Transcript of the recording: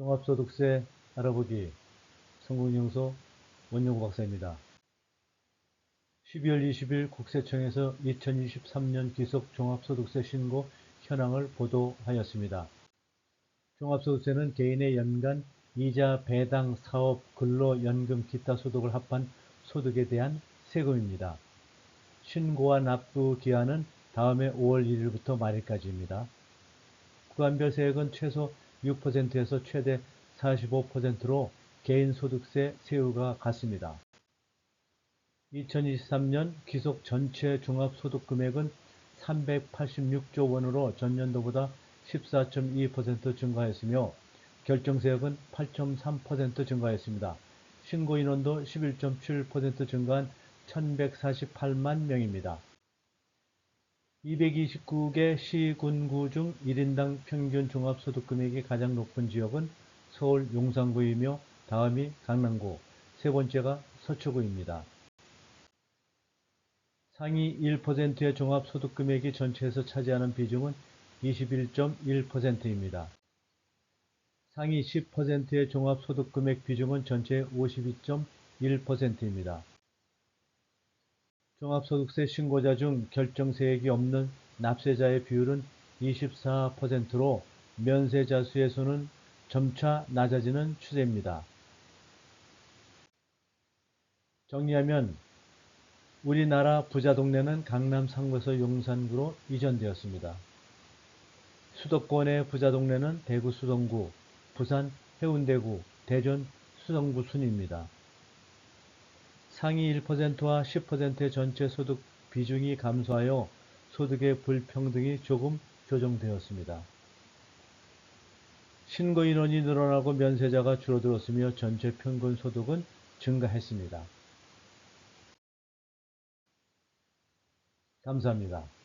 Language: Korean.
종합소득세 알아보기 성공연구소 원용구 박사입니다. 12월 20일 국세청에서 2023년 기속 종합소득세 신고 현황을 보도하였습니다. 종합소득세는 개인의 연간 이자 배당 사업 근로 연금 기타 소득을 합한 소득에 대한 세금입니다. 신고와 납부 기한은 다음해 5월 1일부터 말일까지입니다. 구간별 세액은 최소 6%에서 최대 45%로 개인소득세 세율과 같습니다. 2023년 기속 전체 종합소득금액은 386조 원으로 전년도보다 14.2% 증가했으며 결정세액은 8.3% 증가했습니다. 신고인원도 11.7% 증가한 1148만 명입니다. 229개 시, 군, 구 중 1인당 평균 종합소득금액이 가장 높은 지역은 서울 용산구이며 다음이 강남구, 세 번째가 서초구입니다. 상위 1%의 종합소득금액이 전체에서 차지하는 비중은 21.1%입니다. 상위 10%의 종합소득금액 비중은 전체의 52.1%입니다. 종합소득세 신고자 중 결정세액이 없는 납세자의 비율은 24%로 면세자 수의 수는 점차 낮아지는 추세입니다. 정리하면 우리나라 부자 동네는 강남 상구에서 용산구로 이전되었습니다. 수도권의 부자 동네는 대구 수성구, 부산 해운대구, 대전 수성구 순입니다. 상위 1%와 10%의 전체 소득 비중이 감소하여 소득의 불평등이 조금 조정되었습니다. 신고 인원이 늘어나고 면세자가 줄어들었으며 전체 평균 소득은 증가했습니다. 감사합니다.